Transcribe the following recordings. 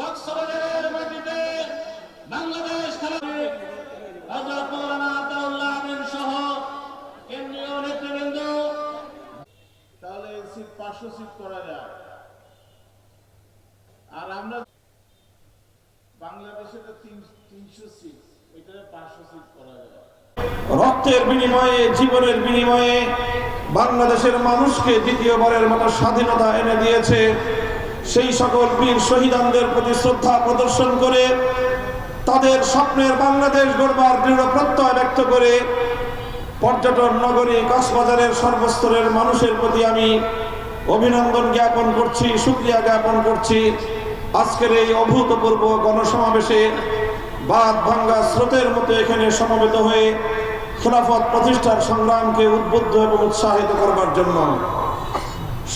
কক্সবাজারের মাটিতে বাংলাদেশ খেলাবে হযরত আতাউল্লাহ আমিন সহ কেন্দ্রীয় নেতৃবৃন্দ। তাহলে এই সিট পাঁচশো সিট করা যায়। আর আমরা বাংলাদেশে তো তিনশো সিট এটা পাঁচশো সিট করা যায়। রক্তের বিনিময়ে জীবনের বিনিময়ে বাংলাদেশের মানুষকে দ্বিতীয়বারের মতো স্বাধীনতা এনে দিয়েছে সেই সকল বীর শহীদানদের প্রতি শ্রদ্ধা প্রদর্শন করে তাদের স্বপ্নের বাংলাদেশ গড়বার দৃঢ় প্রত্যয় ব্যক্ত করে পর্যটন নগরী, কক্সবাজারের সর্বস্তরের মানুষের প্রতি আমি অভিনন্দন জ্ঞাপন করছি, সুক্রিয়া জ্ঞাপন করছি। আজকের এই অভূতপূর্ব গণসমাবেশে বাদ ভাঙ্গা স্রোতের মতো এখানে সমবেত হয়ে খেলাফত প্রতিষ্ঠার সংগ্রামকে উদ্বুদ্ধ এবং উৎসাহিত করবার জন্য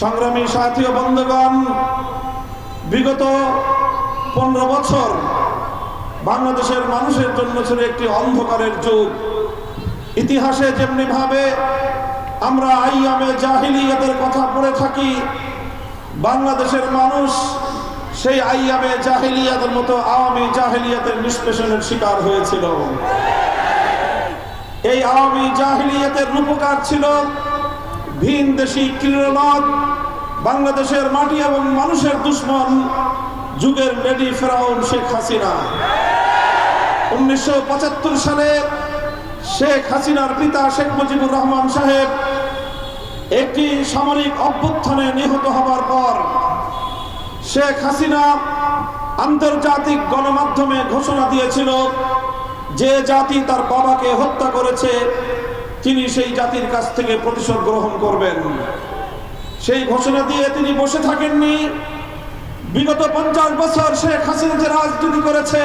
সংগ্রামী সাথী ও বন্ধুগণ বিগত পনেরো বছর বাংলাদেশের মানুষের জন্য ছিল একটি অন্ধকারের যুগ। ইতিহাসে যেমনি ভাবে আমরা আইয়ামে জাহিলিয়াতের কথা পড়ে থাকি, বাংলাদেশের মানুষ সেই আইয়ামে জাহিলিয়াতের মতো আওয়ামী জাহিলিয়াতের নিষ্পেষণের শিকার হয়েছিল। এই আওয়ামী জাহিলিয়াতের রূপকার ছিল ভিন দেশি ক্রীড়নক বাংলাদেশের মাটি এবং মানুষের দুশ্মন যুগের লেডি ফেরাউন শেখ হাসিনা। উনিশশো পঁচাত্তর সালে শেখ হাসিনার পিতা শেখ মুজিবুর রহমান সাহেব একটি সামরিক অভ্যুত্থানে নিহত হবার পর শেখ হাসিনা আন্তর্জাতিক গণমাধ্যমে ঘোষণা দিয়েছিল যে জাতি তার বাবাকে হত্যা করেছে, তিনি সেই জাতির কাছ থেকে প্রতিশোধ গ্রহণ করবেন। সেই ঘোষণা দিয়ে তিনি বসে থাকেননি। বিগত পঞ্চাশ বছর শেখ হাসিনা যে রাজনীতি করেছে,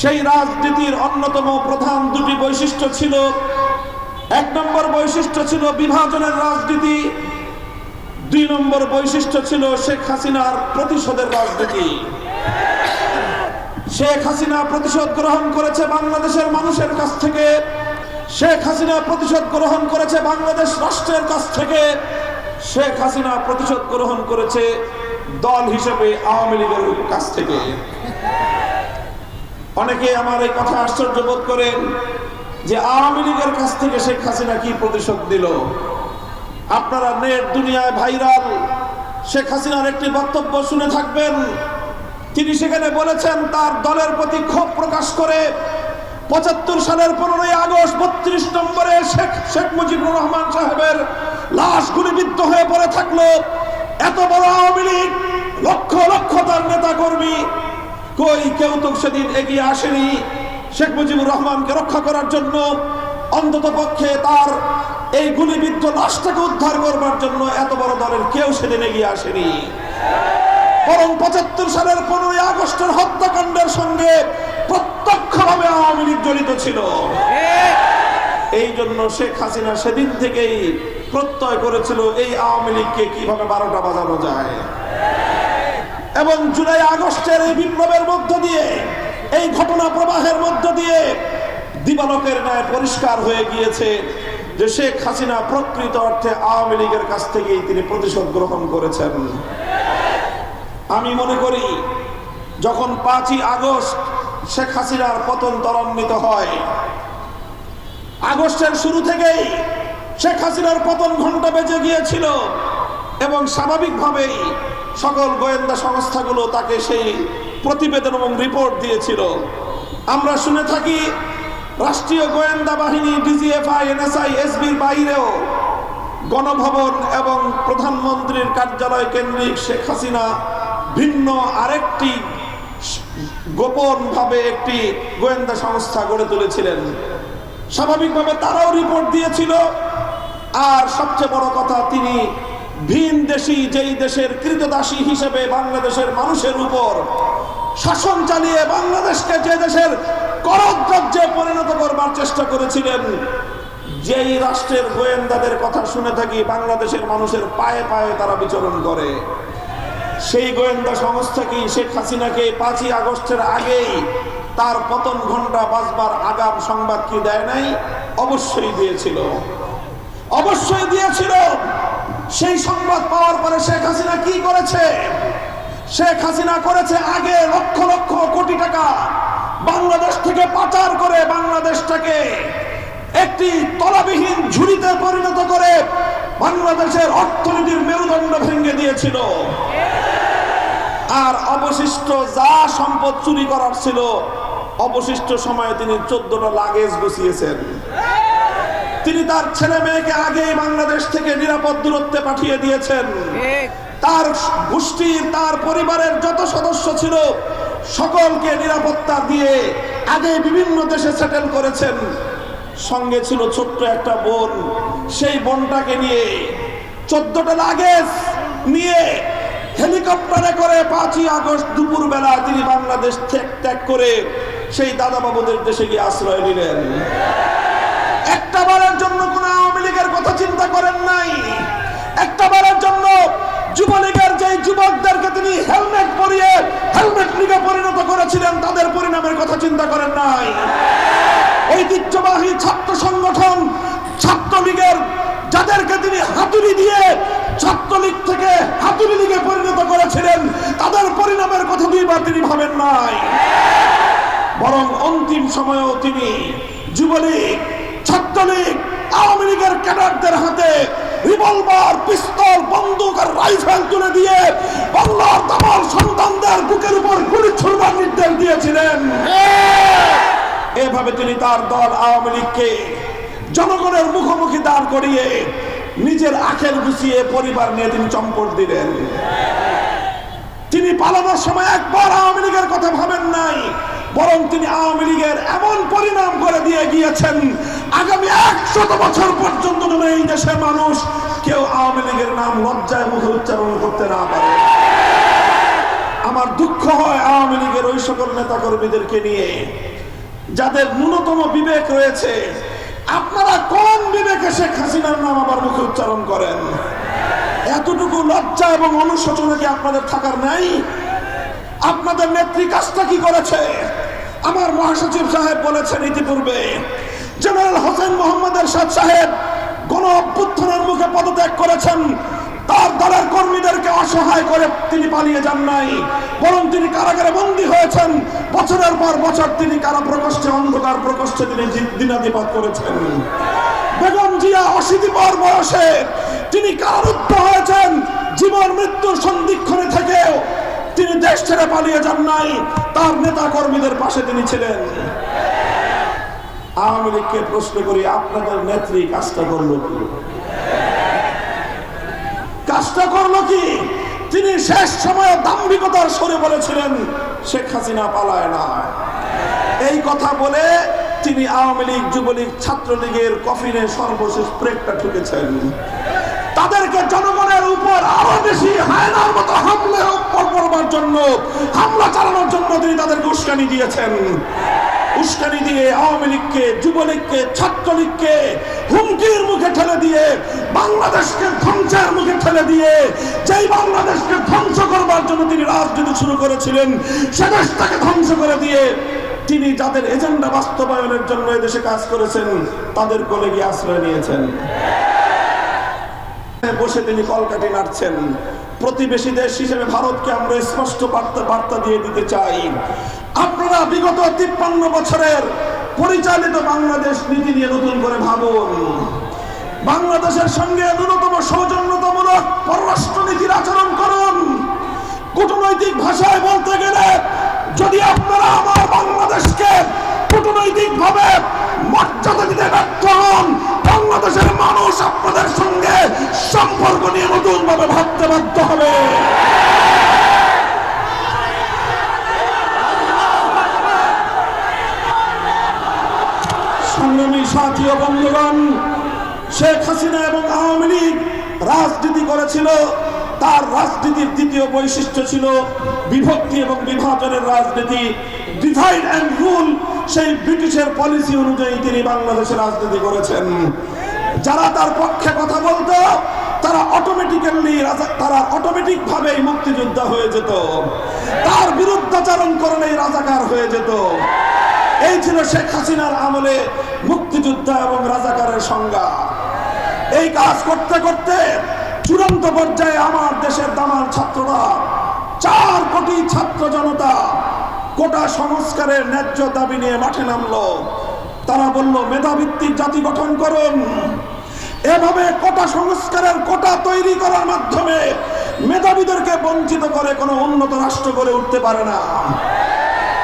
সেই রাজনীতির অন্যতম প্রধান দুটি বৈশিষ্ট্য ছিল। এক নম্বর বৈশিষ্ট্য ছিল বিভাজনের রাজনীতি। দুই নম্বর বৈশিষ্ট্য ছিল শেখ হাসিনার প্রতিশোধের রাজনীতি। শেখ হাসিনা প্রতিশোধ গ্রহণ করেছে বাংলাদেশের মানুষের কাছ থেকে। শেখ হাসিনা প্রতিশোধ গ্রহণ করেছে বাংলাদেশ রাষ্ট্রের কাছ থেকে। শেখ হাসিনা প্রতিশোধ গ্রহণ করেছে দল হিসেবে আওয়ামী লীগের কাছ থেকে। অনেকে আমার এই কথা আশ্চর্য বোধ করেন যে আওয়ামী লীগের কাছ থেকে শেখ হাসিনা কি প্রতিশোধ দিল? আপনারা নেট দুনিয়ায় ভাইরাল। শেখ হাসিনার একটি বক্তব্য শুনে থাকবেন। তিনি সেখানে বলেছেন, তার দলের প্রতি ক্ষোভ প্রকাশ করে পঁচাত্তর সালের পনেরোই আগস্ট বত্রিশ নম্বরে শেখ শেখ মুজিবুর রহমান সাহেবের লাশ গুলিবিদ্ধ হয়ে পড়ে থাকল। এত বড় আওয়ামী লীগ, লক্ষ লক্ষ তার নেতা কর্মী কই কেউ তো সেদিন এগিয়ে আসেনি। শেখ মুজিবুর রহমানকে রক্ষা করার জন্য অন্তত পক্ষে তার এই গুলিবিদ্ধ লাশটাকে উদ্ধার করবার জন্য এত বড় দলের কেউ সেদিন এগিয়ে আসেনি। বরং পঁচাত্তর সালের পনেরোই আগস্টের হত্যাকাণ্ডের সঙ্গে প্রত্যক্ষভাবে আওয়ামী লীগ জড়িত ছিল। এই জন্য শেখ হাসিনা সেদিন থেকেই প্রত্যয় করেছিল এই আওয়ামী লীগকে কীভাবে বারোটা বাজানো যায়। এবং জুলাই আগস্টের এই বিপ্লবের মধ্য দিয়ে, এই ঘটনা প্রবাহের মধ্য দিয়ে দিবালকের ন্যায় পরিষ্কার হয়ে গিয়েছে যে শেখ হাসিনা প্রকৃত অর্থে আওয়ামী লীগের কাছ থেকেই তিনি প্রতিশোধ গ্রহণ করেছেন। আমি মনে করি, যখন পাঁচই আগস্ট শেখ হাসিনার পতন ত্বরান্বিত হয় আগস্টের শুরু থেকেই শেখ হাসিনার পতন ঘণ্টা বেজে গিয়েছিল এবং স্বাভাবিকভাবেই সকল গোয়েন্দা সংস্থাগুলো তাকে সেই প্রতিবেদন এবং রিপোর্ট দিয়েছিল। আমরা শুনে থাকি রাষ্ট্রীয় গোয়েন্দা বাহিনী, ডিজিএফআই, এনএসআই, এসবির বাইরেও গণভবন এবং প্রধানমন্ত্রীর কার্যালয় কেন্দ্রিক শেখ হাসিনা ভিন্ন আরেকটি গোপনভাবে একটি গোয়েন্দা সংস্থা গড়ে তুলেছিলেন। স্বাভাবিকভাবে তারাও রিপোর্ট দিয়েছিল। আর সবচেয়ে বড় কথা, তিনি ভিন দেশি, যেই দেশের কৃতদাসী হিসেবে বাংলাদেশের মানুষের উপর শাসন চালিয়ে বাংলাদেশকে যে দেশের করদ্রাজ্যে পরিণত করবার চেষ্টা করেছিলেন, যেই রাষ্ট্রের গোয়েন্দাদের কথা শুনে থাকি বাংলাদেশের মানুষের পায়ে পায়ে তারা বিচরণ করে। সেই গোয়েন্দা সংস্থা কি শেখ হাসিনাকে পাঁচই আগস্টের আগেই তার পতন ঘণ্টা বাজবার আগাম সংবাদ কি দেয় নাই? অবশ্যই দিয়েছিল। অবশ্যই দিয়েছিল। সেই সংবাদ পাওয়ার পরে শেখ হাসিনা কি করেছে? শেখ হাসিনা করেছে আগে লক্ষ লক্ষ কোটি টাকা বাংলাদেশ থেকে পাচার করে বাংলাদেশটাকে একটি তলাবিহীন ঝুড়িতে পরিণত করে বাংলাদেশের অর্থনীতির মেরুদণ্ড ভেঙে দিয়েছিল। আর অবশিষ্ট যা সম্পদ চুরি করার ছিল অবশিষ্ট সময়ে তিনি চোদ্দটা লাগেজ গুছিয়েছেন তিনি তার ছেলে মেয়েকে আগেই বাংলাদেশ থেকে নিরাপদ দূরত্বে পাঠিয়ে দিয়েছেন। তার গোষ্ঠীর তার পরিবারের যত সদস্য ছিল সকলকে নিরাপত্তা দিয়ে আগে বিভিন্ন দেশে সেটেল করেছেন। সঙ্গে ছিল ছোট্ট একটা বোন। সেই বোনটাকে নিয়ে চোদ্দটা লাগেজ নিয়ে হেলিকপ্টারে করে পাঁচই আগস্ট দুপুর বেলা তিনি বাংলাদেশ ত্যাগ ত্যাগ করে সেই দাদা বাবুদের দেশে গিয়ে আশ্রয় নিলেন। একটা বারের জন্য কোন আওয়ামী লীগের কথা চিন্তা করেন নাই। একটা বারের জন্য যুবলীগের যে যুবকদেরকে তিনি হেলমেট পরিয়ে হেলমেট লীগে পরিণত করেছিলেন, তাদের পরিণামের কথা চিন্তা করেন নাই। ঐতিহ্যবাহী ছাত্র সংগঠন, ছাত্রলীগের যাদেরকে তিনি হাতুড়ি দিয়ে ছাত্রলীগ থেকে হাতুড়ি লীগে পরিণত করেছিলেন, তাদের পরিণামের কথা দুইবার তিনি ভাবেন নাই। অন্তিম সময়েও তিনি যুবলীগ, ছাত্রলীগ, আওয়ামী লীগের ক্যাডারদের হাতে রিভলভার, পিস্তল, বন্দুক আর রাইফেল তুলে দিয়ে বাংলার তামার সন্তানদের বুকের উপর গুলি ছুড়বার নির্দেশ দিয়েছিলেন। এভাবে তিনি তার দল আওয়ামী লীগকে জনগণের মুখোমুখি দাঁড় করিয়ে নিজের আখের গুছিয়ে পরিবার নিয়ে তিনি চম্পট দিলেন। তিনি পালানোর সময় একবার আওয়ামী লীগের কথা ভাবেন নাই। বরং তিনি আওয়ামী লীগের এমন পরিণাম করে দিয়ে গিয়েছেন, আগামী একশত বছর পর্যন্ত যেন এই দেশের মানুষ কেউ আওয়ামী লীগের নাম লজ্জায় মুখে উচ্চারণ করতে না পারে। আমার দুঃখ হয় আওয়ামী লীগের ওই সকল নেতা কর্মীদেরকে নিয়ে, যাদের ন্যূনতম বিবেক রয়েছে। আপনারা কোন বিবেকে শেখ হাসিনার নাম আবার মুখে উচ্চারণ করেন? এতটুকু লজ্জা এবং অনুশোচনা কি আপনাদের থাকার নাই? আপনাদের নেত্রী কাজটা কি করেছে? আমার মহাসচিব সাহেব বলেছেন ইতিপূর্বে, জেনারেল হোসেন মোহাম্মদ এরশাদ সাহেব গণ অভ্যুত্থানের মুখে পদত্যাগ করেছেন। তার দলের কর্মীদেরকে অসহায় করে তিনি পালিয়ে যান নাই, বরং তিনি কারাগারে বন্দী হয়েছেন। বছরের পর বছর তিনি কারা প্রকোষ্ঠে অন্ধকার প্রকোষ্ঠে তিনি দিনাতিপাত করেছেন। বেগম জিয়া অশীতি পর বয়সে তিনি কারারুদ্ধ হয়েছেন। জীবন মৃত্যুর সন্ধিক্ষণে থেকেও তিনি দেশ ছেড়ে পালিয়ে যান নাই। তার নেতা কর্মীদের পাশে তিনি ছিলেন। আওয়ামী লীগকে প্রশ্ন করি, আপনাদের নেত্রী কাজটা করল কি? কাজটা করল কি? তিনি শেষ সময়ে দাম্ভিকতার সরে বলেছিলেন, শেখ হাসিনা পালায় না। এই কথা বলে তিনি আওয়ামী লীগ, যুবলীগ ছাত্রলীগের কফিনে সর্বশেষ ব্রেকটা ঠুকেছেন। তাদেরকে জনগণের উপর আরও বেশি হায়নার মতো হামলে করবার জন্য, হামলা চালানোর জন্য তিনি তাদেরকে উস্কানি দিয়েছেন। উস্কানি দিয়ে আওয়ামী লীগকে, যুবলীগকে, ছাত্রলীগকে হুমকির মুখে ঠেলে দিয়ে, বাংলাদেশকে ধ্বংসের মুখে ঠেলে দিয়ে, যেই বাংলাদেশকে ধ্বংস করবার জন্য তিনি রাজনীতি শুরু করেছিলেন, সে দেশটাকে ধ্বংস করে দিয়ে তিনি যাদের এজেন্ডা বাস্তবায়নের জন্য এদেশে কাজ করেছেন, তাদের কোলে গিয়ে আশ্রয় নিয়েছেন। বসে তিনি কলকাটি নাড়ছেন প্রতিবেশী দেশ হিসেবে ভারতকে আমরা স্পষ্ট বার্তা বার্তা দিয়ে দিতে চাই। আপনারা বিগত তিপ্পান্ন বছরের পরিচালিত বাংলাদেশ নীতি নিয়ে নতুন করে ভাবুন। বাংলাদেশের সঙ্গে ন্যূনতম সৌজন্যতামূলক পররাষ্ট্র নীতির আচরণ করুন। কূটনৈতিক ভাষায় বলতে গেলে, যদি আপনারা আমার বাংলাদেশকে কূটনৈতিক ভাবে মর্যাদা দিতে ব্যর্থ বাংলাদেশের মানুষ আপনাদের সঙ্গে সম্পর্ক নিয়ে নতুন ভাবে ভাবতে বাধ্য হবে। সংগ্রামী সাথী ও বন্ধুগণ, শেখ হাসিনা এবং আওয়ামী লীগ রাজনীতি করেছিল। তার রাজনীতির দ্বিতীয় বৈশিষ্ট্য ছিল বিভক্তি এবং বিভাজনের রাজনীতি। ডিভাইড অ্যান্ড রুল সেই ব্রিটিশের পলিসি অনুযায়ী তিনি বাংলাদেশে রাজনীতি করেছেন। যারা তার পক্ষে কথা বলতো, তারা অটোমেটিক্যালি তারা অটোমেটিক ভাবেই মুক্তিযোদ্ধা হয়ে যেত। তার বিরুদ্ধাচারণ করলেই রাজাকার হয়ে যেত। এই ছিল শেখ হাসিনার আমলে মুক্তিযোদ্ধা এবং রাজাকারের সংজ্ঞা। এই কাজ করতে করতে চূড়ান্ত পর্যায়ে আমার দেশের দামাল ছাত্ররা, চার কোটি ছাত্র জনতা কোটা সংস্কারের ন্যায্য দাবি নিয়ে মাঠে নামলো। তারা বলল মেধাভিত্তিক জাতি গঠন করুন। এভাবে কোটা সংস্কারের কোটা তৈরি করার মাধ্যমে মেধাবীদেরকে বঞ্চিত করে কোনো উন্নত রাষ্ট্র গড়ে উঠতে পারে না।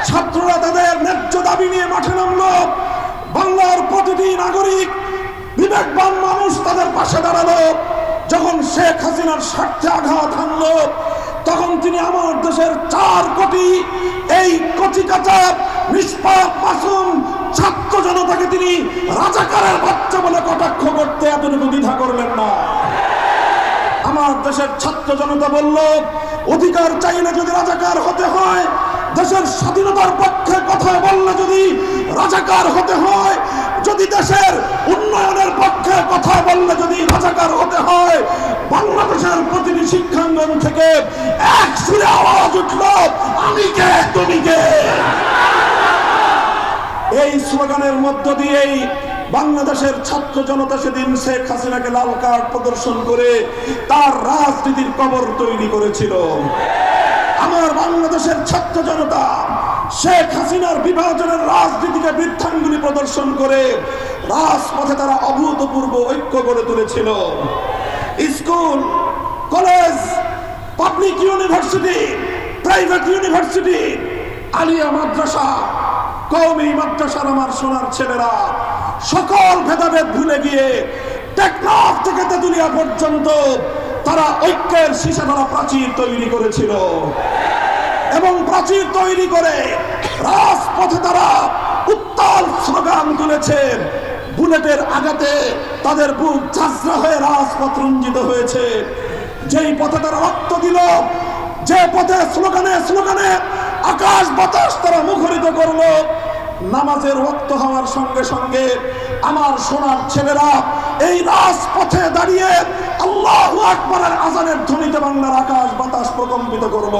ছাত্ররা তাদের ন্যায্য দাবি নিয়ে মাঠে নামলো। বাংলার প্রতিটি নাগরিক বিবেকবান মানুষ তাদের পাশে দাঁড়াল। যখন শেখ হাসিনার স্বার্থে আঘাত হানলো তখন তিনি আমার দেশের চার কোটি, এই কচি কাঁচা ছাত্র জনতাকে তিনি রাজাকারের বাচ্চা বলে কটাক্ষ করতে এতটুকু দ্বিধা করলেন না। আমার দেশের ছাত্র জনতা বলল, অধিকার চাইলে যদি রাজাকার হতে হয়, দেশের স্বাধীনতার পক্ষে কথা বললে যদি রাজাকার হতে হয়, যদি দেশের উন্নয়নের পক্ষে কথা বললে যদি রাজাকার হতে হয় শিক্ষাঙ্গন থেকে এক সুরে আওয়াজ উঠল, আমি কে? তুমি কে? এই স্লোগানের মধ্য দিয়েই বাংলাদেশের ছাত্র জনতা সেদিন শেখ হাসিনাকে লাল কার্ড প্রদর্শন করে তার রাজনীতির কবর তৈরি করেছিল। আমার বাংলাদেশের ছাত্র জনতা শেখ হাসিনার বিভাজনের রাজনীতিকে বৃদ্ধাঙ্গুলি প্রদর্শন করে রাজপথে তারা অভূতপূর্ব ঐক্য গড়ে তুলেছিল। School, college public university private university Alia মাদ্রাসা কৌমি মাদ্রাসার আমার সোনার ছেলেরা, সকল ভেদাভেদ ভুলে গিয়ে টেকনাফ থেকে তেতুলিয়া পর্যন্ত তারা ঐক্যের সীসা তারা প্রাচীর তৈরি করেছিল। এবং প্রাচীর তৈরি করে রাজপথে তারা উত্তাল স্লোগান তুলেছেন বুলেটের আঘাতে তাদের বুক ঝাঁঝরা হয়ে রাজপথ রঞ্জিত হয়েছে। যেই পথে তারা রক্ত দিল, যে পথে স্লোগানে স্লোগানে আকাশ বাতাস তারা মুখরিত করল। নামাজের রক্ত হওয়ার সঙ্গে সঙ্গে আমার সোনার ছেলেরা এই রাজপথে দাঁড়িয়ে আল্লাহ আকবরের আজানের ধ্বনিতে বাংলার আকাশ বাতাস প্রকম্পিত করল।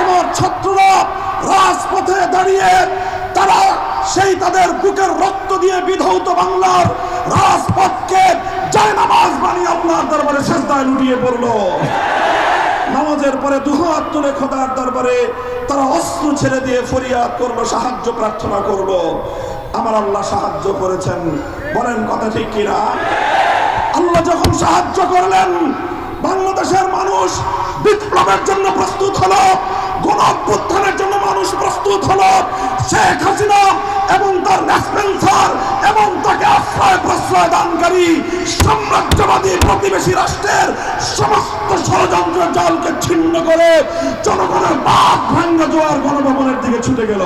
আমার ছাত্ররা রাজপথে দাঁড়িয়ে তারা সেই তাদের বুকের রক্ত দিয়ে বিধৌত বাংলার রাজপথকে জয় নামাজ বানিয়ে আল্লাহর দরবারে শেষদায় লুটিয়ে পড়ল। নামাজের পরে দুহাত তুলে খোদার দরবারে তারা অস্ত্র ছেড়ে দিয়ে ফরিয়াদ করল, সাহায্য প্রার্থনা করল। আমার আল্লাহ সাহায্য করেছেন। বলেন কথা ঠিক কিনা? আল্লাহ যখন সাহায্য করলেন, বাংলাদেশের মানুষ বিপ্লবের জন্য প্রস্তুত হলো গণ জন্য মানুষ প্রস্তুত হলো। শেখ হাসিনা এবং তার ন্যাসপেন্সার এবং তাকে আশ্রয় প্রশ্রয় দানকারী সাম্রাজ্যবাদী প্রতিবেশী রাষ্ট্রের সমস্ত ষড়যন্ত্র জালকে ছিন্ন করে জনগণের বাদ ভাঙ্গা জোয়ার গণভবনের দিকে ছুটে গেল।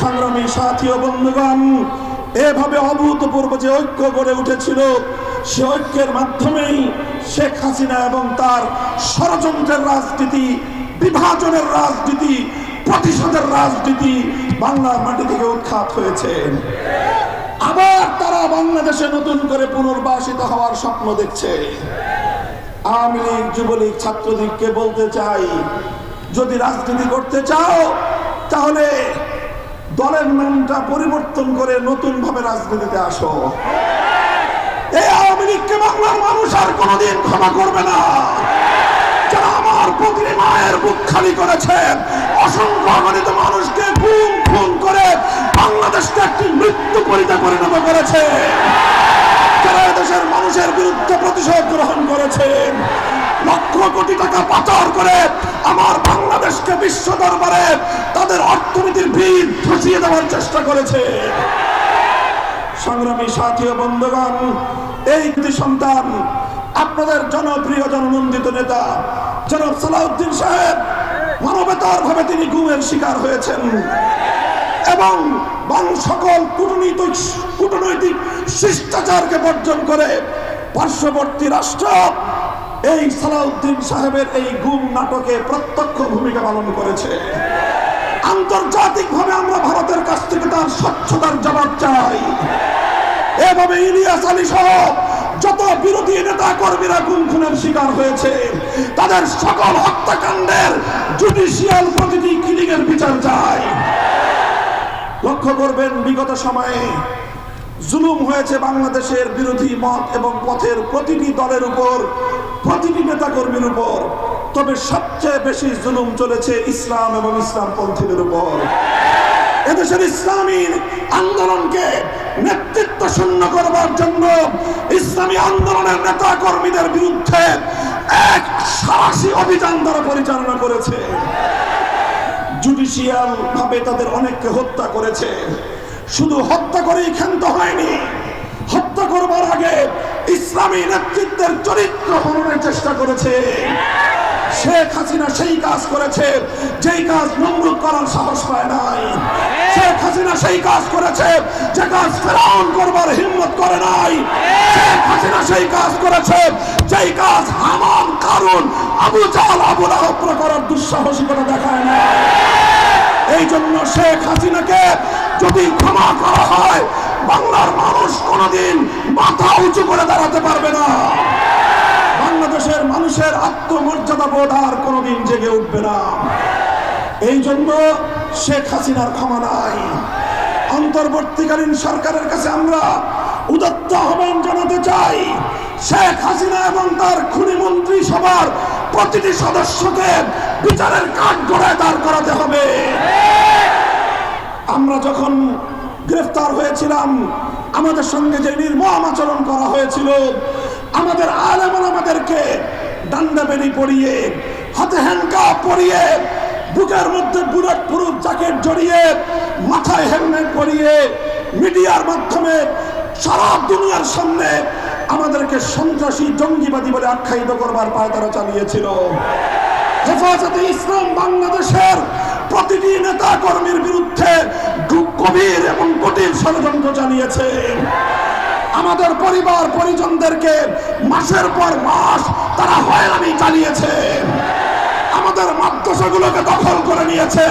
সংগ্রামী সাথী ও বন্ধুগণ, এভাবে অভূতপূর্ব যে ঐক্য গড়ে উঠেছিল, সে ঐক্যের মাধ্যমেই শেখ হাসিনা এবং তার ষড়যন্ত্রের রাজনীতি, বিভাজনের রাজনীতি, প্রতিশোধের রাজনীতি বাংলার মাটি থেকে উৎখাত হয়েছে। আবার তারা বাংলাদেশে নতুন করে পুনর্বাসিত হওয়ার স্বপ্ন দেখছে। আওয়ামী লীগ, যুবলীগ, ছাত্রলীগকে বলতে চাই, যদি রাজনীতি করতে চাও, তাহলে দলের নামটা পরিবর্তন করে নতুন ভাবে রাজনীতিতে আসো। এই আওয়ামী লীগকে বাংলার মানুষ আর কোনোদিন ক্ষমা করবে না। যারা আমার প্রতিটি মায়ের বুক খালি করেছে, অসংখ্য অগণিত মানুষকে খুন খুন করে বাংলাদেশকে একটি মৃত্যু পরিতা পরিণত করেছে। যারা দেশের মানুষের বিরুদ্ধে প্রতিশোধ গ্রহণ করেছে। লক্ষ কোটি টাকা পাচার করে আমার বাংলাদেশকে বিশ্ব দরবারে তাদের অর্থনীতির ভিড় ধসিয়ে দেওয়ার চেষ্টা করেছে। সংগ্রামী সাথী ও বন্ধুগণ, এই কৃতি সন্তান, আপনাদের জনপ্রিয়, জননন্দিত নেতা, জনাব সালাউদ্দিন সাহেব মানবতার ভাবে তিনি গুমের শিকার হয়েছেন। এবং সকল কূটনৈতিক কূটনৈতিক শিষ্টাচারকে বর্জন করে পার্শ্ববর্তী রাষ্ট্র এই সালাউদ্দিন সাহেবের এই গুম নাটকে প্রত্যক্ষ ভূমিকা পালন করেছে। আন্তর্জাতিকভাবে আমরা ভারতের কাছ থেকে তার স্বচ্ছতার জবাব চাই। এভাবে ইলিয়াস আলী সহ যত বিরোধী নেতা কর্মীরা গুম খুনের শিকার হয়েছে, তাদের সকল হত্যাকাণ্ডের জুডিশিয়াল প্রতিটি কিলিংয়ের বিচার চাই। লক্ষ্য করবেন, বিগত সময়ে জুলুম হয়েছে বাংলাদেশের বিরোধী মত এবং পথের প্রতিটি দলের উপর, প্রতিটি নেতা কর্মীর উপর। তবে সবচেয়ে বেশি জুলুম চলেছে ইসলাম এবং ইসলাম পন্থীদের উপর। এদেশের ইসলামী আন্দোলনকে নেতৃত্ব শূন্য করবার জন্য ইসলামী আন্দোলনের নেতা কর্মীদের বিরুদ্ধে এক সাহসী অভিযান দ্বারা পরিচালনা করেছে। জুডিশিয়াল ভাবে তাদের অনেককে হত্যা করেছে। শুধু হত্যা করেই ক্ষান্ত হয়নি, হত্যা করবার আগে ইসলামী নেতৃত্বের চরিত্র হরণের চেষ্টা করেছে। শেখ হাসিনা সেই কাজ করেছে, যেই কাজ নমরুদ করার সাহস পায় নাই। শেখ হাসিনা সেই কাজ করেছে, যে কাজ ফেরাউন করবার হিম্মত করে নাই। শেখ হাসিনা সেই কাজ করেছে, যেই কাজ হামান কারণ আবু জাহাল, আবু লাহব করার দুঃসাহসিকতা দেখায় না এই জন্য শেখ হাসিনাকে যদি ক্ষমা করা হয়, বাংলার মানুষ কোনোদিন মাথা উঁচু করে দাঁড়াতে পারবে না। বাংলাদেশের মানুষের আত্মমর্যাদা বোধ আর কোনোদিন জেগে উঠবে না। এই জন্য শেখ হাসিনার ক্ষমা নাই। অন্তর্বর্তীকালীন সরকারের কাছে আমরা উদত্ত আহ্বান জানাতে চাই, শেখ হাসিনা এবং তার খুনি মন্ত্রী সবার প্রতিটি সদস্যকে বিচারের কাঠ গড়ায় দাঁড় করাতে হবে। আমরা যখন গ্রেফতার হয়েছিলাম, আমাদের সঙ্গে যে নির্মম আচরণ করা হয়েছিল আমাদের আলেমান আমাদেরকে ডান্ডা পরিয়ে, হাতে হ্যান্ডকাপ পরিয়ে, বুকের মধ্যে বুলেট প্রুফ জ্যাকেট জড়িয়ে, মাথায় হেলমেট পরিয়ে, মিডিয়ার মাধ্যমে সারা দুনিয়ার সামনে আমাদেরকে সন্ত্রাসী, জঙ্গিবাদী বলে আখ্যায়িত করবার পায় তারা চালিয়েছিল। হেফাজতে ইসলাম বাংলাদেশের প্রতিটি নেতা কর্মীর বিরুদ্ধে গভীর এবং কঠিন ষড়যন্ত্র চালিয়েছে। আমাদের পরিবার পরিজনদেরকে মাসের পর মাস তারা হয়রানি চালিয়েছে। আমাদের মাদ্রাসাগুলোকে দখল করে নিয়েছে।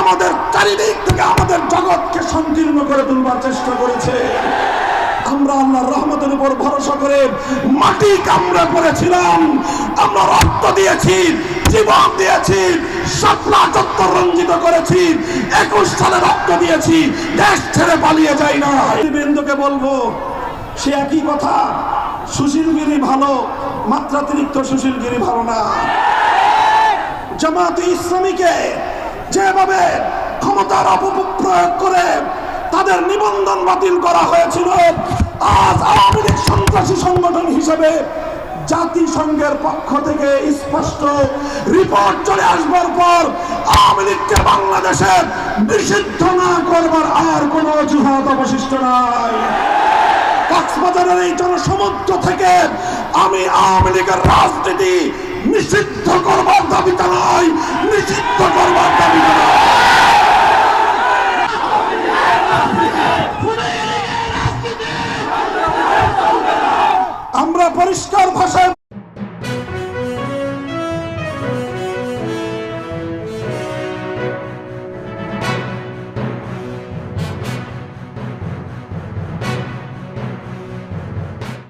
আমাদের চারিদিক থেকে আমাদের জগৎকে সংকীর্ণ করে তুলবার চেষ্টা করেছে। আমরা আল্লাহর রহমতের উপর ভরসা করে মাটি কামড়ে পড়েছিলাম। আমরা রক্ত দিয়েছি। জীবন দিয়েছি শাপলা চত্বর রঞ্জিত করেছি, একুশ সালে রক্ত দিয়েছি, দেশ ছেড়ে পালিয়ে যাই না। বৃন্দকে বলব, সে একই কথা, সুশীলগিরি ভালো, মাত্রাতিরিক্ত সুশীলগিরি ভালো না। জামাতে ইসলামীকে যেভাবে ক্ষমতার অপপ্রয়োগ করে তাদের নিবন্ধন বাতিল করা হয়েছিল, আজ আওয়ামী লীগ সন্ত্রাসী সংগঠন হিসেবে জাতিসংঘের পক্ষ থেকে স্পষ্ট রিপোর্ট চলে আসবার পর আওয়ামী লীগকে বাংলাদেশে নিষিদ্ধ না করবার আর কোন অজুহাত অবশিষ্ট নাই। কক্সবাজারের এই জনসমুদ্র থেকে আমি আওয়ামী লীগের রাজনীতি নিষিদ্ধ করবার দাবি নয়, নিষিদ্ধ করবার দাবি নয়। পরিষ্কার ভাষায়